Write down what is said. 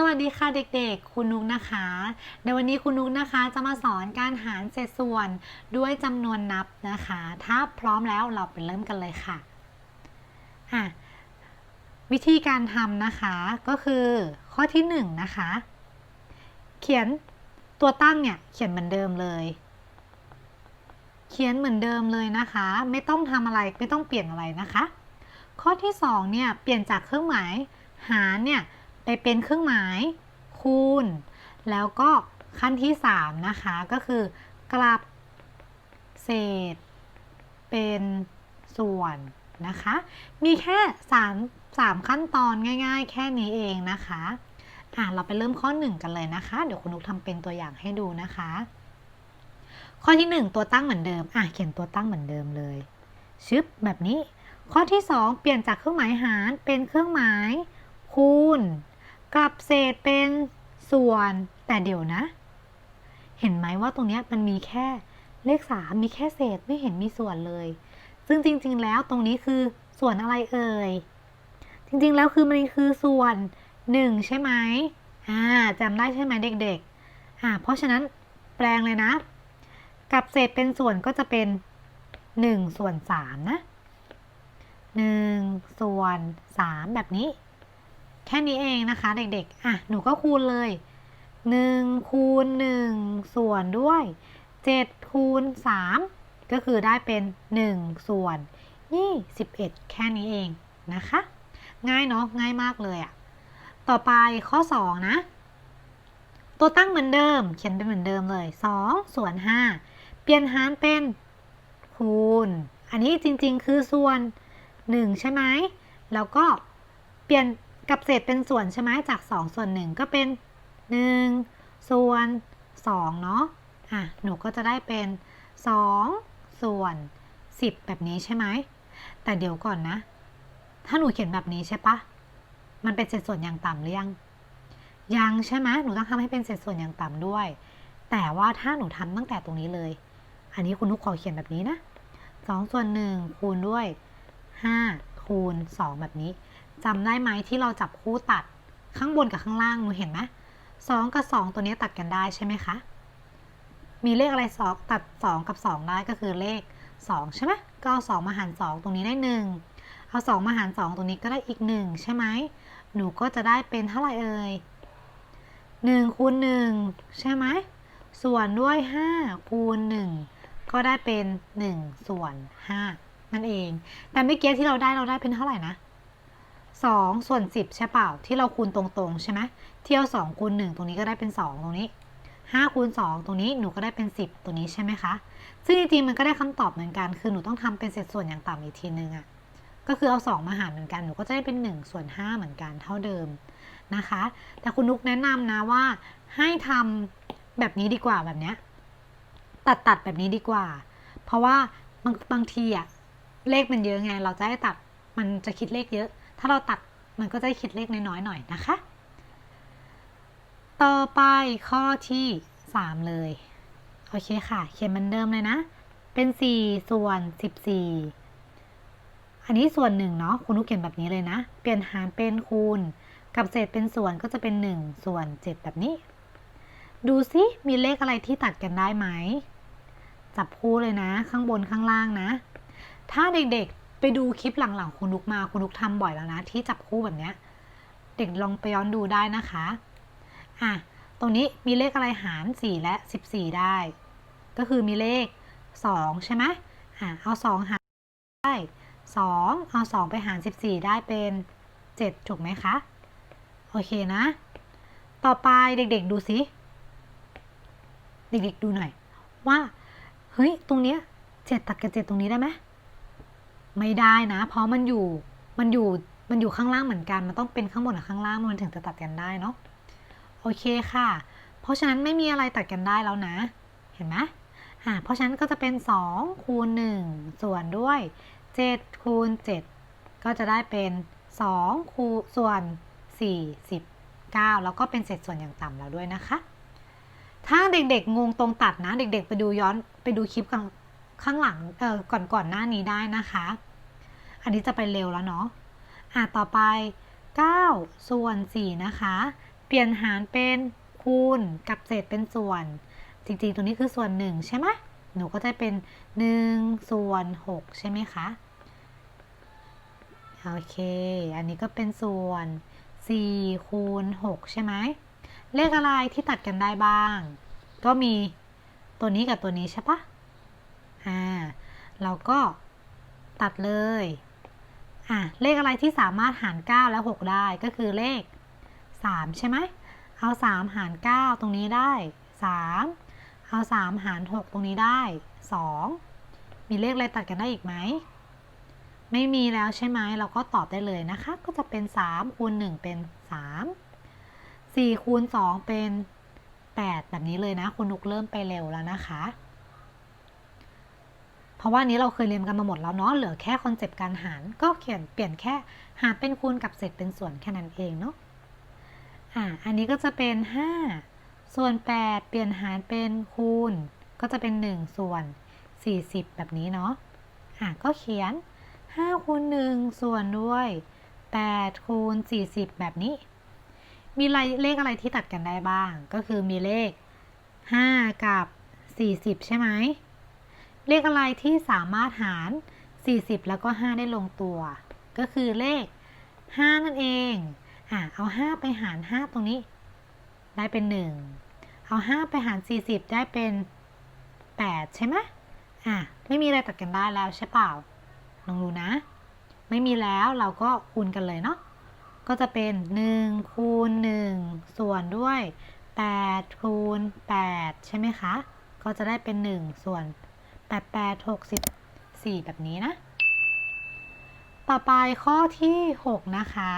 สวัสดีค่ะเด็กๆ คุณนุกนะคะ ในวันนี้คุณนุกนะคะจะมาสอนการหารเศษส่วนด้วยจำนวนนับนะคะ ถ้าพร้อมแล้วเราไปเริ่มกันเลยค่ะอะ วิธีการทำนะคะก็คือข้อที่1นงนะคะ เขียนตัวตั้งเนี่ยเขียนเหมือนเดิมเลย เขียนเหมือนเดิมเลยนะคะ ไม่ต้องทำอะไรไม่ต้องเปลี่ยนอะไรนะคะ ข้อที่2เนี่ยเปลี่ยนจากเครื่องหมายหารเนี่ย ไปเป็นเครื่องหมายคูณ แล้วก็ขั้นที่ 3 นะคะ ก็คือกลับเศษ เป็นส่วนนะคะ มีแค่3 3ขั้นตอนง่ายๆ แค่นี้เองนะคะอะเราไปเริ่มข้อ 1 กันเลยนะคะ เดี๋ยวคุณนุกทำเป็นตัวอย่างให้ดูนะคะ ข้อที่ 1 ตัวตั้งเหมือนเดิมอะเขียนตัวตั้งเหมือนเดิมเลย ชึบแบบนี้ ข้อที่ 2 เปลี่ยนจากเครื่องหมายหารเป็นเครื่องหมายคูณ กับเศษเป็นส่วน แต่เดี๋ยวนะ เห็นไหมว่าตรงนี้มันมีแค่เลข3มีแค่เศษไม่เห็นมีส่วนเลย ซึ่งจริง ๆ แล้วตรงนี้คือส่วนอะไรเอ่ย จริง ๆ แล้วคือมันคือส่วน1ใช่ไหมอ่าจำได้ใช่ไหมเด็ก ๆ อ่า เพราะฉะนั้นแปลงเลยนะ กับเศษเป็นส่วนก็จะเป็น1ส่วน3นะ1ส่วน3แบบนี้ แค่นี้เองนะคะ เด็กๆ อะ หนูก็คูณเลย1คูณ1ส่วนด้วย7คูณ3ก็คือได้เป็น 1 ส่วนนี่11แค่นี้เองนะคะ ง่ายเนาะง่ายมากเลยอะต่อไปข้อ 2 นะ ตัวตั้งเหมือนเดิม เขียนเป็นเหมือนเดิมเลย 2 ส่วน 5 เปลี่ยนหารเป็นคูณ อันนี้จริงๆ คือส่วน 1 ใช่ไหมแล้วก็เปลี่ยน กับเศษเป็นส่วนใช่ไหมจาก 2 ส่วน 1 ก็เป็น 1 ส่วน 2 เนาะอะหนูก็จะได้เป็น 2 ส่วน 10 แบบนี้ใช่ไหม แต่เดี๋ยวก่อนนะ ถ้าหนูเขียนแบบนี้ใช่ปะมันเป็นเศษส่วนอย่างต่ำหรือยัง ยังใช่ไหมหนูต้องทำให้เป็นเศษส่วนอย่างต่ำด้วย แต่ว่าถ้าหนูทำตั้งแต่ตรงนี้เลย อันนี้คุณนุกขอเขียนแบบนี้นะ2ส่วน1คูณด้วย 5 คูณ 2 แบบนี้ จำได้ไหมที่เราจับคู่ตัดข้างบนกับข้างล่างหนูเห็นไหมสองกับสองตัวนี้ตัดกันได้ใช่ไหมคะ มีเลขอะไรสองตัดสองกับสองได้ก็คือเลขสองใช่ไหมก็เอาสองมาหารสองตรงนี้ได้หนึ่งเอาสองมาหารสองตรงนี้ก็ได้อีกหนึ่งใช่ไหมหนูก็จะได้เป็นเท่าไหร่เอ่ยหนึ่งคูณหนึ่งใช่ไหมส่วนด้วยห้าคูณหนึ่งก็ได้เป็นหนึ่งส่วนห้านั่นเอง แต่เมื่อกี้ที่เราได้เราได้เป็นเท่าไหร่นะ 2 ส่วน 10 ใช่เปล่า ที่เราคูณตรงๆ ใช่ไหมเที่ยว2คูณ1ตรงนี้ก็ได้เป็น 2 ตรงนี้5คูณ2ตรงนี้หนูก็ได้เป็น 10 ตัวนี้ใช่ไหมคะ ซึ่งจริงๆมันก็ได้คำตอบเหมือนกัน คือหนูต้องทำเป็นเศษส่วนอย่างต่ำอีกทีนึงอะ่ะ ก็คือเอา 2 มาหารเหมือนกัน หนูก็จะได้เป็น1ส่วน5เหมือนกันเท่าเดิมนะคะ แต่คุณนุกแนะนำนะว่าให้ทำแบบนี้ดีกว่าแบบเนี้ยตัดตัดแบบนี้ดีกว่า เพราะว่าบางบางทีอะเลขมันเยอะไง เราจะให้ตัดมันจะคิดเลขเยอะ ถ้าเราตัดมันก็จะคิดเลขน้อยๆหน่อยนะคะ ต่อไปข้อที่ 3 เลย โอเคค่ะ เขียนเหมือนเดิมเลยนะ เป็น 4 ส่วน 14 อันนี้ส่วนหนึ่งเนาะคุณนุกเขียนแบบนี้เลยนะ เปลี่ยนหารเป็นคูณ กับเศษเป็นส่วนก็จะเป็น 1 ส่วน 7 แบบนี้ ดูซิมีเลขอะไรที่ตัดกันได้ไหม จับคู่เลยนะ ข้างบนข้างล่างนะ ถ้าเด็กๆ ไปดูคลิปหลังๆคุณนุกมาคุณนุกทำบ่อยแล้วนะ ที่จับคู่แบบเนี้ย เด็กลองไปย้อนดูได้นะคะ อะ ตรงนี้มีเลขอะไรหาร 4 และ 14 ได้ ก็คือมีเลข 2 ใช่ไหมอะ เอา 2 หารได้ 2 เอา 2 ไปหาร 14 ได้เป็น 7 ถูกไหมคะ โอเคนะ ต่อไปเด็กๆดูสิ เด็กๆดูหน่อย ว่า เฮ้ย ตรงเนี้ย 7 ตัดกับ 7 ตรงนี้ได้ไหม ไม่ได้นะ เพราะมันอยู่มันอยู่มันอยู่ข้างล่างเหมือนกัน มันต้องเป็นข้างบนกับข้างล่างมันถึงจะตัดกันได้เนาะโอเคค่ะ เพราะฉะนั้นไม่มีอะไรตัดกันได้แล้วนะ เห็นไหมอ่าเพราะฉะนั้นก็จะเป็น 2 คูณ 1 ส่วนด้วย 7 คูณ 7 ก็จะได้เป็น2คูณส่วน 49 แล้วก็เป็นเศษส่วนอย่างต่ำแล้วด้วยนะคะ ถ้าเด็กๆงงตรงตัดนะ เด็กๆ ไปดูย้อนไปดูคลิป ข้างหลังเออก่อนก่อนหน้านี้ได้นะคะ อันนี้จะไปเร็วแล้วเนาะอะต่อไป 9 ส่วน 4 นะคะ เปลี่ยนหารเป็นคูณกับเศษเป็นส่วน จริงๆ ตรงนี้คือส่วนหนึ่งใช่ไหมหนูก็จะเป็น 1 ส่วน 6 ใช่ไหมคะ โอเค อันนี้ก็เป็นส่วน 4 คูณ 6 ใช่ไหม เลขอะไรที่ตัดกันได้บ้าง ก็มีตัวนี้กับตัวนี้ใช่ปะ อ่าเราก็ตัดเลยอะเลขอะไรที่สามารถหาร 9 และ 6 ได้ก็คือเลข 3 ใช่ไหมเอา 3 หาร 9 ตรงนี้ได้ 3 เอา 3 หาร 6 ตรงนี้ได้ 2 มีเลขอะไรตัดกันได้อีกไหม ไม่มีแล้วใช่ไหมเราก็ตอบได้เลยนะคะ ก็จะเป็น 3 คูณ 1 เป็น 3 4 คูณ 2 เป็น 8 แบบนี้เลยนะ คุณนุกเริ่มไปเร็วแล้วนะคะ เพราะว่านี้เราเคยเรียนกันมาหมดแล้วเนาะเหลือแค่คอนเซปต์การหาร ก็เขียนเปลี่ยนแค่หารเป็นคูณกับเศษเป็นส่วนแค่นั้นเองเนาะอ่าอันนี้ก็จะเป็น 5 ส่วน 8 เปลี่ยนหารเป็นคูณ ก็จะเป็น 1 ส่วน 40 แบบนี้เนาะอะก็เขียน5คูณ1ส่วนด้วย8คูณ40 แบบนี้ มีเลขอะไรที่ตัดกันได้บ้าง ก็คือมีเลข 5 กับ 40 ใช่ไหม เลขอะไรที่สามารถหาร 40 แล้วก็ 5 ได้ลงตัว ก็คือเลข 5 นั่นเองอะเอา 5 ไปหาร 5 ตรงนี้ ได้เป็น 1 เอา 5 ไปหาร 40 ได้เป็น 8 ใช่ไหมอะไม่มีอะไรตัดกันได้แล้วใช่เปล่าลองดูนะ ไม่มีแล้วเราก็คูณกันเลยเนาะก็จะเป็น 1 คูณ 1 ส่วนด้วย 8 คูณ 8 ใช่ไหมคะ ก็จะได้เป็น 1 ส่วน8 8 64 แบบนี้นะ ต่อไปข้อที่ 6 นะคะ